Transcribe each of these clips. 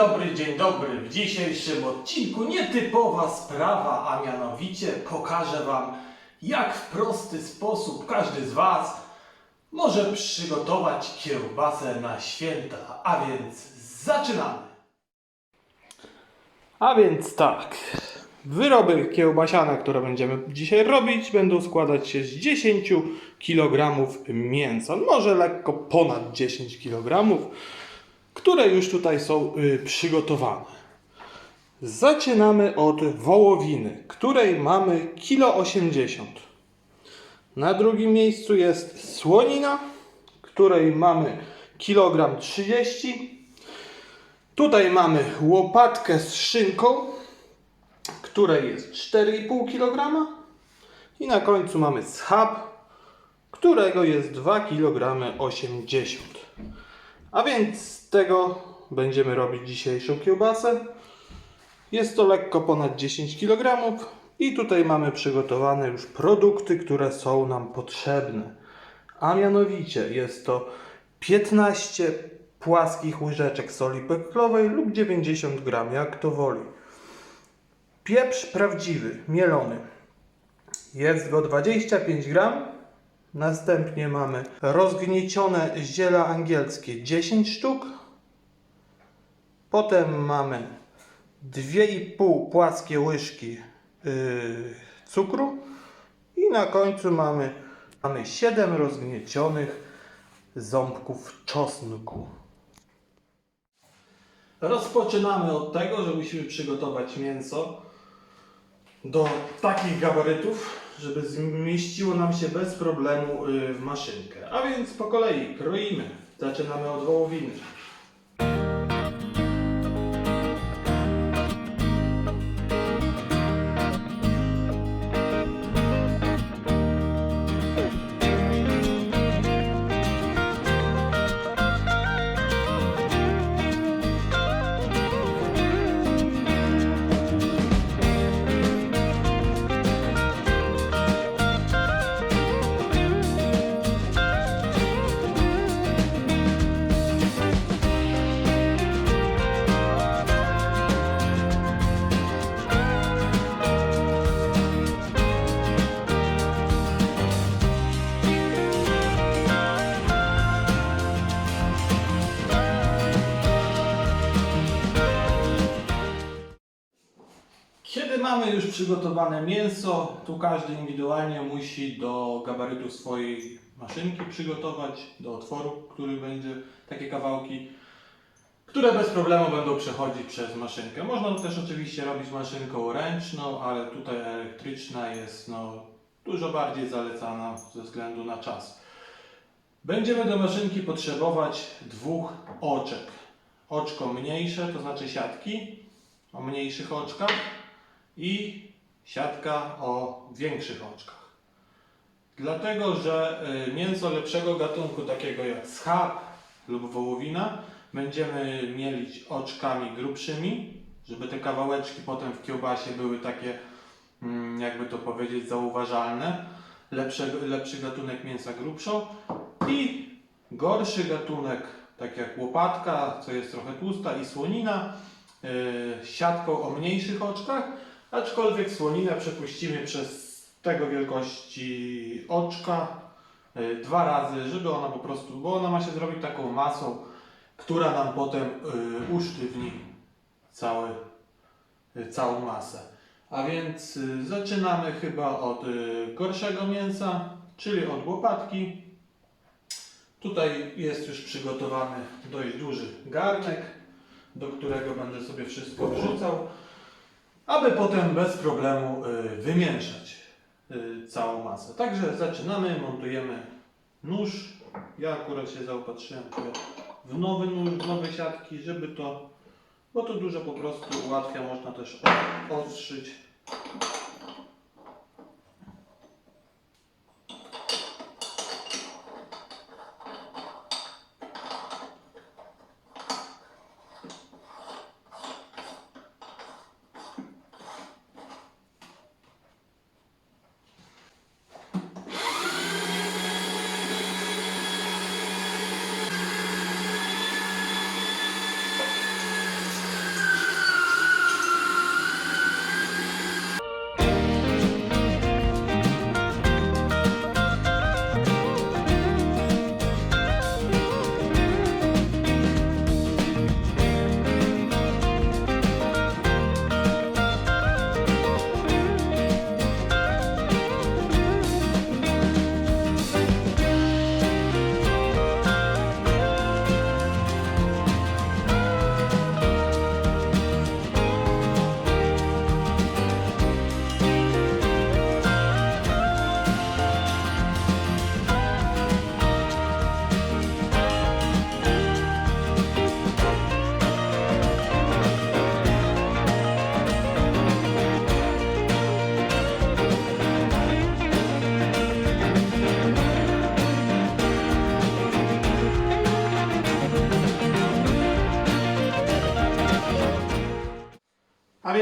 dobry, dzień dobry. W dzisiejszym odcinku nietypowa sprawa, a mianowicie pokażę Wam, jak w prosty sposób każdy z Was może przygotować kiełbasę na święta. A więc zaczynamy. A więc tak. Wyroby kiełbasiane, które będziemy dzisiaj robić, będą składać się z 10 kg mięsa. Może lekko ponad 10 kg, które już tutaj są y, przygotowane. Zaczynamy od wołowiny, której mamy 1,80 kg. Na drugim miejscu jest słonina, której mamy 1,30 kg. Tutaj mamy łopatkę z szynką, której jest 4,5 kg. I na końcu mamy schab, którego jest 2 kg 80 A więc z tego będziemy robić dzisiejszą kiełbasę. Jest to lekko ponad 10 kg i tutaj mamy przygotowane już produkty, które są nam potrzebne. A mianowicie jest to 15 płaskich łyżeczek soli peklowej lub 90 gram, jak to woli. Pieprz prawdziwy, mielony. Jest go 25 gram. Następnie mamy rozgniecione ziela angielskie 10 sztuk. Potem mamy 2,5 płaskie łyżki yy, cukru. I na końcu mamy, mamy 7 rozgniecionych ząbków czosnku. Rozpoczynamy od tego, że musimy przygotować mięso do takich gabarytów, żeby zmieściło nam się bez problemu y, w maszynkę. A więc po kolei kroimy. Zaczynamy od wołowiny. Już przygotowane mięso, tu każdy indywidualnie musi do gabarytu swojej maszynki przygotować, do otworu, który będzie takie kawałki, które bez problemu będą przechodzić przez maszynkę. Można też oczywiście robić maszynką ręczną, ale tutaj elektryczna jest no, dużo bardziej zalecana ze względu na czas. Będziemy do maszynki potrzebować dwóch oczek. Oczko mniejsze, to znaczy siatki o mniejszych oczkach i siatka o większych oczkach. Dlatego, że y, mięso lepszego gatunku, takiego jak schab lub wołowina, będziemy mielić oczkami grubszymi, żeby te kawałeczki potem w kiełbasie były takie, mm, jakby to powiedzieć, zauważalne. Lepszy, lepszy gatunek mięsa grubszą i gorszy gatunek, tak jak łopatka, co jest trochę tłusta i słonina, y, siatką o mniejszych oczkach, aczkolwiek słoninę przepuścimy przez tego wielkości oczka y, dwa razy, żeby ona po prostu, bo ona ma się zrobić taką masą, która nam potem y, usztywni cały, y, całą masę. A więc zaczynamy chyba od gorszego mięsa, czyli od łopatki. Tutaj jest już przygotowany dość duży garnek, do którego będę sobie wszystko wrzucał, aby potem bez problemu y, wymieszać y, całą masę. Także zaczynamy, montujemy nóż. Ja akurat się zaopatrzyłem w nowy nóż, w nowe siatki, żeby to, bo to dużo po prostu ułatwia, można też ostrzyć.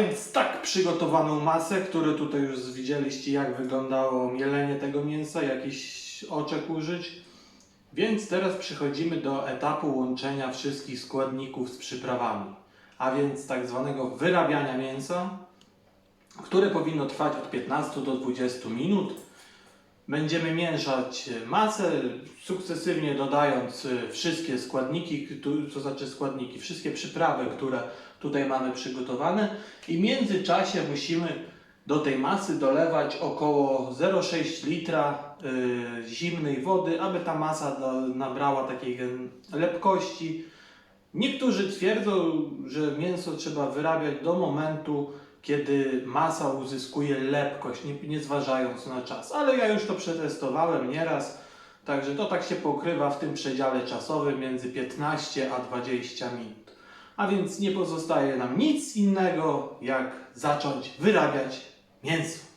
Więc tak przygotowaną masę, które tutaj już widzieliście jak wyglądało mielenie tego mięsa, jakiś oczek użyć. Więc teraz przechodzimy do etapu łączenia wszystkich składników z przyprawami. A więc tak zwanego wyrabiania mięsa, które powinno trwać od 15 do 20 minut. Będziemy mieszać masę, sukcesywnie dodając y, wszystkie składniki, to znaczy składniki, wszystkie przyprawy, które tutaj mamy przygotowane i w międzyczasie musimy do tej masy dolewać około 0,6 litra y, zimnej wody, aby ta masa nabrała takiej lepkości. Niektórzy twierdzą, że mięso trzeba wyrabiać do momentu, kiedy masa uzyskuje lepkość, nie, nie zważając na czas. Ale ja już to przetestowałem nieraz, także to tak się pokrywa w tym przedziale czasowym między 15 a 20 minut. A więc nie pozostaje nam nic innego, jak zacząć wyrabiać mięso.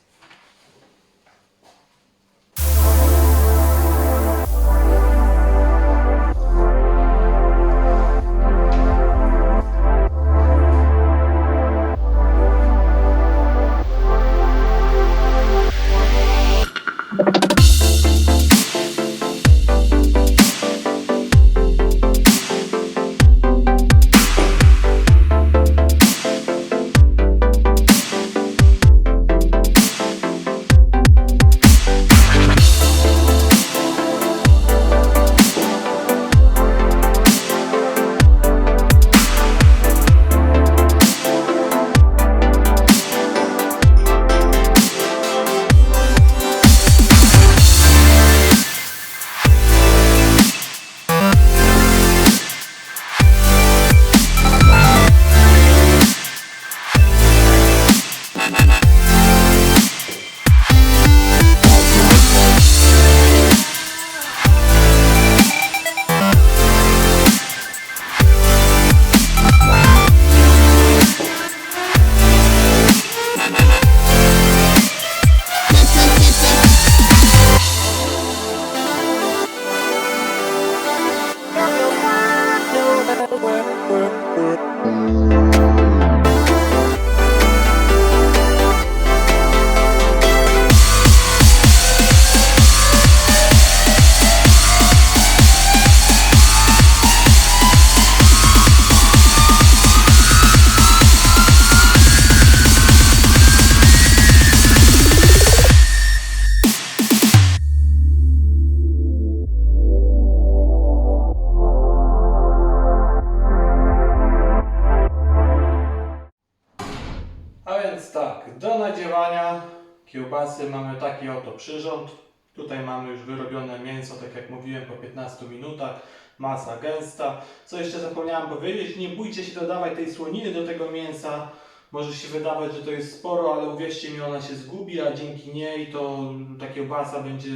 Tak, do nadziewania kiełbasy mamy taki oto przyrząd. Tutaj mamy już wyrobione mięso, tak jak mówiłem, po 15 minutach. Masa gęsta. Co jeszcze zapomniałem powiedzieć, nie bójcie się dodawać tej słoniny do tego mięsa. Może się wydawać, że to jest sporo, ale uwierzcie mi, ona się zgubi, a dzięki niej to ta kiełbasa będzie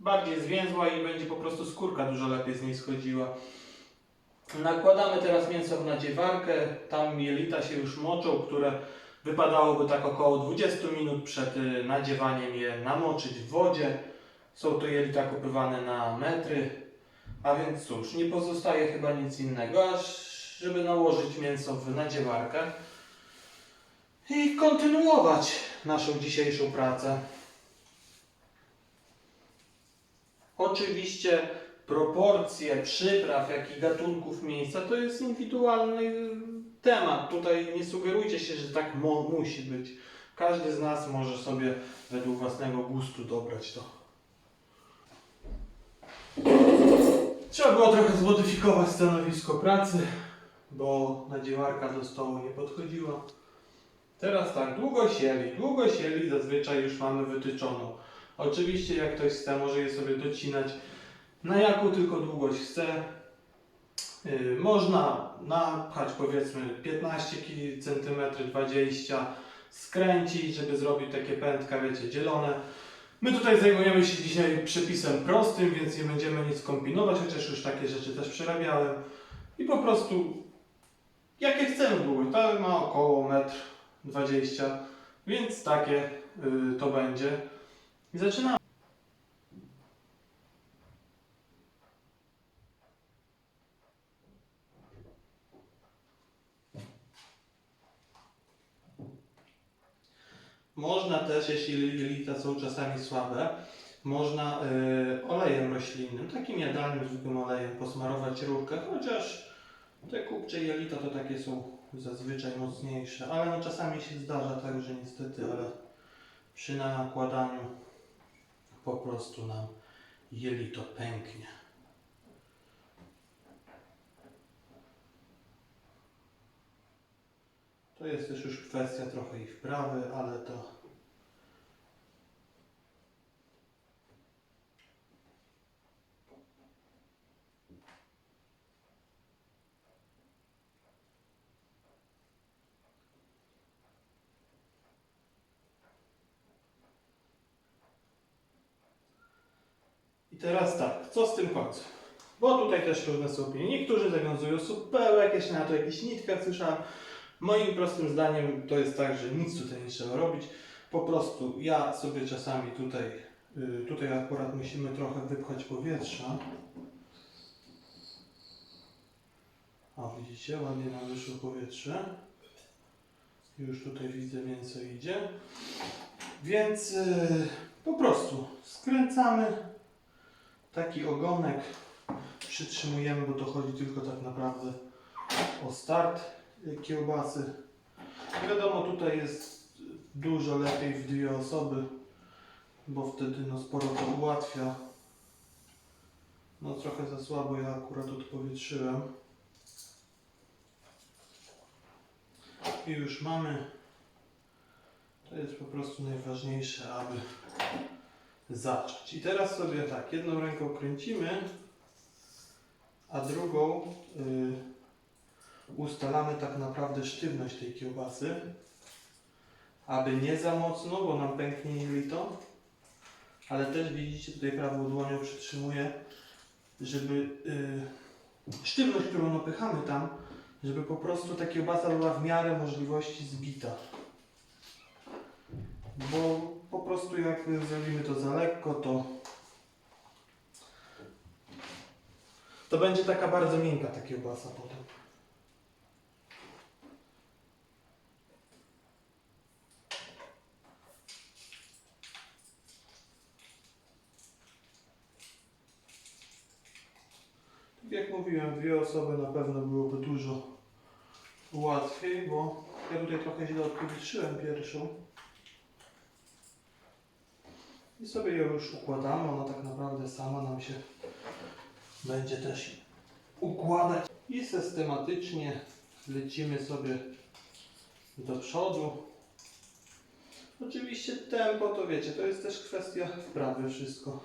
bardziej zwięzła i będzie po prostu skórka dużo lepiej z niej schodziła. Nakładamy teraz mięso w nadziewarkę. Tam jelita się już moczą, które Wypadałoby tak około 20 minut przed y, nadziewaniem je namoczyć w wodzie. Są to jelita kupywane na metry. A więc cóż, nie pozostaje chyba nic innego, aż żeby nałożyć mięso w nadziewarkę i kontynuować naszą dzisiejszą pracę. Oczywiście proporcje przypraw, jak i gatunków mięsa to jest indywidualny temat. Tutaj nie sugerujcie się, że tak mo- musi być. Każdy z nas może sobie według własnego gustu dobrać to. Trzeba było trochę zmodyfikować stanowisko pracy, bo nadziewarka do stołu nie podchodziła. Teraz tak, długo sieli. Długo sieli zazwyczaj już mamy wytyczoną. Oczywiście jak ktoś chce, może je sobie docinać na jaką tylko długość chce. Yy, Można napchać powiedzmy 15 cm, 20 skręcić, żeby zrobić takie pętka, wiecie, dzielone. My tutaj zajmujemy się dzisiaj przepisem prostym, więc nie będziemy nic kombinować, chociaż już takie rzeczy też przerabiałem. I po prostu jakie chcemy długość. Ta ma około 1,20 m, więc takie yy, to będzie. I zaczynamy. Można też, jeśli jelita są czasami słabe, można y, olejem roślinnym, takim jadalnym, zwykłym olejem posmarować rurkę, chociaż te kupcze jelita to takie są zazwyczaj mocniejsze, ale no czasami się zdarza tak, że niestety, ale przy nakładaniu po prostu nam jelito pęknie. To jest też już kwestia trochę ich wprawy, ale to I teraz tak, co z tym końcem? Bo tutaj też różne są opinie. Niektórzy zawiązują supełek, ja na to jakichś nitkach słyszałem. Moim prostym zdaniem to jest tak, że nic tutaj nie trzeba robić. Po prostu ja sobie czasami tutaj, y, tutaj akurat musimy trochę wypchać powietrza. O, widzicie, ładnie nam wyszło powietrze. Już tutaj widzę, mięso idzie. Więc y, po prostu skręcamy taki ogonek przytrzymujemy, bo to chodzi tylko tak naprawdę o start kiełbasy. Wiadomo, tutaj jest dużo lepiej w dwie osoby, bo wtedy no, sporo to ułatwia. No trochę za słabo ja akurat odpowietrzyłem. I już mamy. To jest po prostu najważniejsze, aby zacząć. I teraz sobie tak, jedną ręką kręcimy, a drugą y, ustalamy tak naprawdę sztywność tej kiełbasy, aby nie za mocno, bo nam pęknie jelito, ale też widzicie, tutaj prawą dłonią przytrzymuję, żeby y, sztywność, którą napychamy tam, żeby po prostu ta kiełbasa była w miarę możliwości zbita. Bo po prostu jak zrobimy to za lekko, to to będzie taka bardzo miękka ta kiełbasa potem. Tak jak mówiłem, dwie osoby na pewno byłoby dużo łatwiej, bo ja tutaj trochę źle odpowietrzyłem pierwszą. I sobie ją już układamy, ona tak naprawdę sama nam się będzie też układać. I systematycznie lecimy sobie do przodu. Oczywiście tempo to wiecie, to jest też kwestia wprawy wszystko.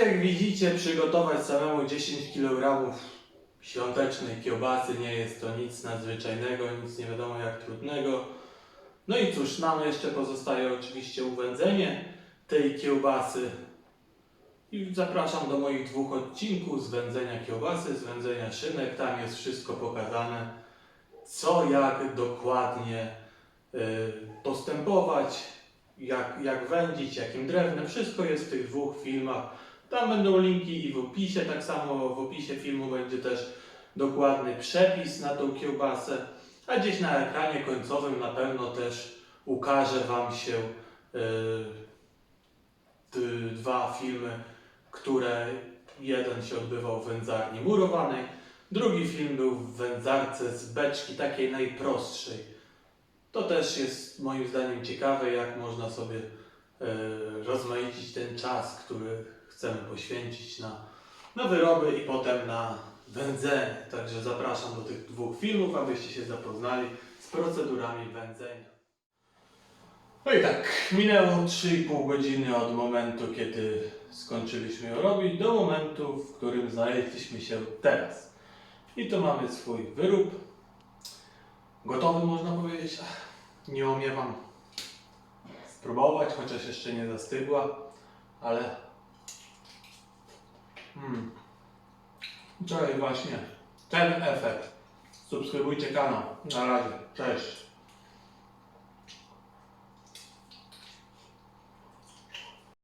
Jak widzicie, przygotować samemu 10 kg świątecznej kiełbasy nie jest to nic nadzwyczajnego, nic nie wiadomo jak trudnego. No i cóż, nam jeszcze pozostaje oczywiście uwędzenie tej kiełbasy. I zapraszam do moich dwóch odcinków z wędzenia kiełbasy, z wędzenia szynek. Tam jest wszystko pokazane, co jak dokładnie y, postępować, jak, jak wędzić, jakim drewnem. Wszystko jest w tych dwóch filmach. Tam będą linki i w opisie, tak samo w opisie filmu będzie też dokładny przepis na tą kiełbasę, a gdzieś na ekranie końcowym na pewno też ukaże Wam się yy, dwa filmy, które jeden się odbywał w wędzarni murowanej, drugi film był w wędzarce z beczki takiej najprostszej. To też jest moim zdaniem ciekawe, jak można sobie e, rozmaicić ten czas, który chcemy poświęcić na, na wyroby i potem na wędzenie. Także zapraszam do tych dwóch filmów, abyście się zapoznali z procedurami wędzenia. No i tak, minęło 3,5 godziny od momentu, kiedy skończyliśmy ją robić, do momentu, w którym znaleźliśmy się teraz. I tu mamy swój wyrób. Gotowy można powiedzieć. Nie umiewam spróbować, chociaż jeszcze nie zastygła, ale mm. wczoraj właśnie ten efekt. Subskrybujcie kanał. Na razie. Cześć.